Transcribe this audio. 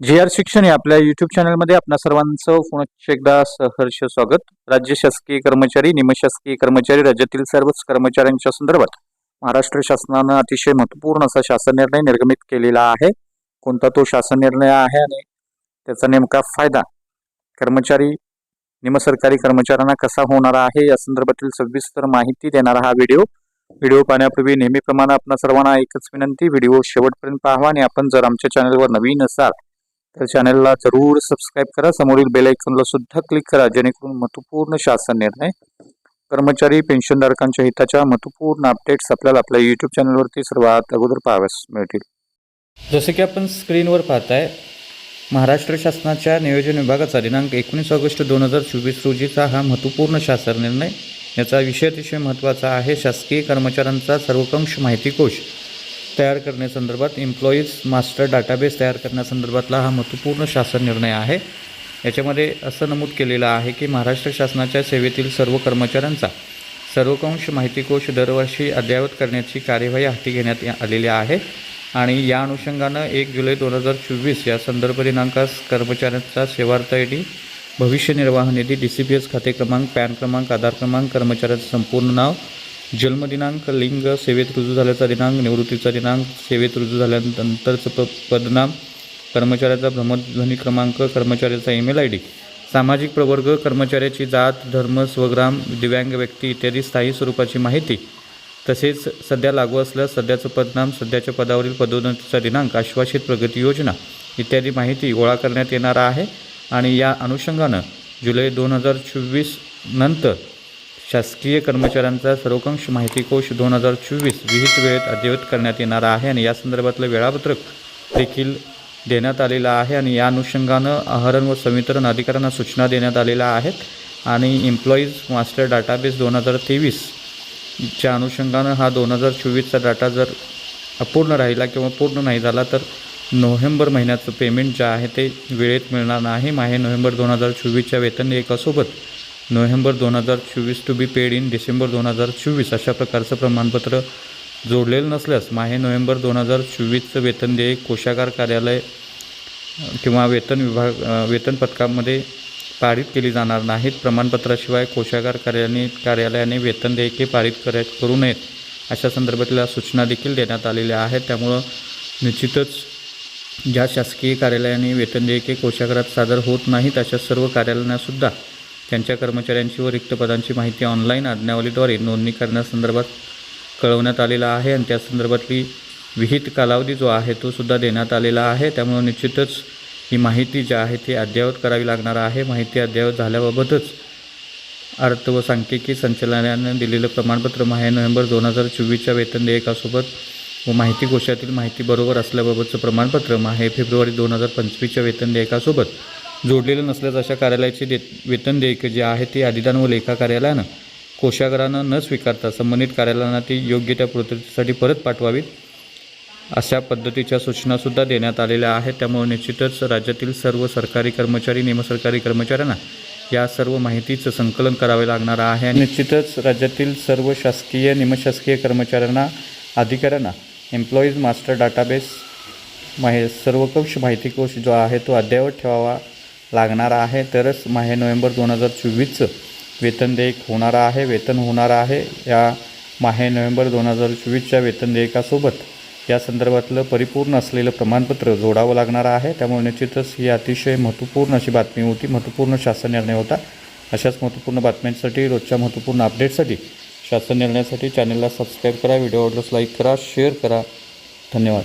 जी R शिक्षण या आपल्या युट्यूब चॅनलमध्ये आपणा सर्वांचं पुन्हा एकदा सहर्ष स्वागत. राज्य शासकीय कर्मचारी निमशासकीय कर्मचारी राज्यातील सर्वच कर्मचाऱ्यांच्या संदर्भात महाराष्ट्र शासनानं अतिशय महत्त्वपूर्ण असा शासन निर्णय निर्गमित केलेला आहे. कोणता तो शासन निर्णय आहे आणि त्याचा नेमका फायदा कर्मचारी निमसरकारी कर्मचाऱ्यांना कसा होणार आहे या संदर्भातील सविस्तर माहिती देणारा हा व्हिडिओ. व्हिडिओ पाहण्यापूर्वी नेहमीप्रमाणे आपणा सर्वांना एकच विनंती व्हिडिओ शेवटपर्यंत पाहावा आणि आपण जर आमच्या चॅनलवर नवीन असाल तर चॅनलला जरूर सबस्क्राईब करा. समोरील बेल आयकॉनला सुद्धा क्लिक करा जेणेकरून महत्त्वपूर्ण शासन निर्णय कर्मचारी पेन्शनधारकांच्या हिताच्या महत्त्वपूर्ण अपडेट्स आपल्याला आपल्या यूट्यूब चॅनलवरती सर्वात अगोदर पाहाव्यास मिळतील. जसं की आपण स्क्रीनवर पाहताय महाराष्ट्र शासनाच्या नियोजन विभागाचा दिनांक एकोणीस ऑगस्ट दोन हजार चोवीस रोजीचा हा महत्त्वपूर्ण शासन निर्णय. याचा विषय अतिशय महत्त्वाचा आहे. शासकीय कर्मचाऱ्यांचा सर्वकंश माहिती कोश तयार करण्यासंदर्भात एम्प्लॉईज मास्टर डाटाबेस तयार करण्यासंदर्भातला हा महत्त्वपूर्ण शासन निर्णय आहे. याच्यामध्ये असं नमूद केलेलं आहे की महाराष्ट्र शासनाच्या सेवेतील सर्व कर्मचाऱ्यांचा सर्वकांश माहितीकोश दरवर्षी अद्ययावत करण्याची कार्यवाही हाती घेण्यात आलेली आहे. आणि या अनुषंगानं एक जुलै दोन हजार चोवीस या संदर्भ दिनांकास कर्मचाऱ्यांचा सेवार्थ आय डी भविष्य निर्वाह निधी डी सी पी एस खाते क्रमांक पॅन क्रमांक आधार क्रमांक कर्मचाऱ्याचं संपूर्ण नाव जन्मदिनांक लिंग सेवेत रुजू झाल्याचा दिनांक निवृत्तीचा दिनांक सेवेत रुजू झाल्यानंतरचं प पदनाम कर्मचाऱ्याचा भ्रमणध्वनी क्रमांक कर्मचाऱ्याचा ईमेल आय डी सामाजिक प्रवर्ग कर्मचाऱ्याची जात धर्म स्वग्राम दिव्यांग व्यक्ती इत्यादी स्थायी स्वरूपाची माहिती. तसेच सध्या लागू असल्यास सध्याचं पदनाम सध्याच्या पदावरील पदोन्नतीचा दिनांक आश्वासित प्रगती योजना इत्यादी माहिती गोळा करण्यात येणार आहे. आणि या अनुषंगानं जुलै दोन हजार चोवीस नंतर शासकीय कर्मचाऱ्यांचा सर्वकंश माहिती कोश दोन हजार चोवीस विहित वेळेत अद्ययावत करण्यात येणार आहे आणि या संदर्भातलं वेळापत्रक देखील देण्यात आलेलं आहे आणि या अनुषंगानं आहरण व संवितरण अधिकाऱ्यांना सूचना देण्यात आलेल्या आहेत आणि एम्प्लॉईज मास्टर डाटाबेस दोन हजार तेवीस च्या अनुषंगानं हा दोन हजार चोवीसचा डाटा जर अपूर्ण राहिला किंवा पूर्ण नाही झाला तर नोव्हेंबर महिन्याचं पेमेंट जे आहे ते वेळेत मिळणार नाही. माहे नोव्हेंबर दोन हजार चोवीसच्या वेतन एकासोबत नोव्हेंबर दोन हजार चोवीस to be paid in December दोन हजार चोवीस अशा प्रकारचं प्रमाणपत्र जोडलेलं नसल्यास माहे नोव्हेंबर दोन हजार चोवीसचं वेतन देय कोशागार कार्यालय किंवा वेतन विभाग वेतन पथकामध्ये पारित केली जाणार नाहीत. प्रमाणपत्राशिवाय कोशागार कार्याने कार्यालयाने वेतन देयके पारित कर करू नयेत अशा संदर्भातल्या सूचना देखील देण्यात आलेल्या आहेत. त्यामुळं निश्चितच ज्या शासकीय कार्यालयाने वेतन देयके कोशागारात सादर होत नाहीत अशा सर्व कार्यालयांनासुद्धा त्यांच्या कर्मचाऱ्यांची व रिक्त पदांची माहिती ऑनलाईन आज्ञावलीद्वारे नोंदणी करण्यासंदर्भात कळवण्यात आलेला आहे आणि त्या संदर्भातली विहित कालावधी जो आहे तो सुद्धा देण्यात आलेला आहे. त्यामुळे निश्चितच ही माहिती जी आहे ती अद्ययावत करावी लागणार आहे. माहिती अद्ययावत झाल्याबाबतच अर्थ व सांख्यिकी संचालनालयानं दिलेलं प्रमाणपत्र माहे नोव्हेंबर दोन हजार चोवीसच्या वेतन देयकासोबत व माहिती कोशातील माहिती बरोबर असल्याबाबतचं प्रमाणपत्र माहे फेब्रुवारी दोन हजार पंचवीसच्या वेतन देयकासोबत जोडलेलं नसल्यास अशा कार्यालयाचे दे वेतन देयक जे आहे ते अधिदान व लेखा कार्यालयानं कोशागारानं न स्वीकारता संबंधित कार्यालयांना ती योग्य त्या पूर्ततेसाठी परत पाठवावीत अशा पद्धतीच्या सूचनासुद्धा देण्यात आलेल्या आहेत. त्यामुळे निश्चितच राज्यातील सर्व सरकारी कर्मचारी निमसरकारी कर्मचाऱ्यांना या सर्व माहितीचं संकलन करावे लागणार आहे आणि निश्चितच राज्यातील सर्व शासकीय निमशासकीय कर्मचाऱ्यांना अधिकाऱ्यांना एम्प्लॉईज मास्टर डाटाबेस माहि सर्वकष माहिती कोश जो आहे तो अद्ययावत ठेवावा लागणार आहे. तरच माहे नोव्हेंबर दोन हजार चोवीसचं वेतन देयक होणार आहे. वेतन होणार आहे या माहे नोव्हेंबर दोन हजार चोवीसच्या वेतन देयकासोबत. या संदर्भातलं परिपूर्ण असलेलं प्रमाणपत्र जोडावं लागणार आहे. त्यामुळे निश्चितच ही अतिशय महत्त्वपूर्ण अशी बातमी होती. महत्त्वपूर्ण शासन निर्णय होता. अशाच महत्त्वपूर्ण बातम्यांसाठी रोजच्या महत्त्वपूर्ण अपडेटसाठी शासन निर्णयासाठी चॅनलला सबस्क्राईब करा व्हिडिओ आवडल्यास लाईक करा शेअर करा. धन्यवाद.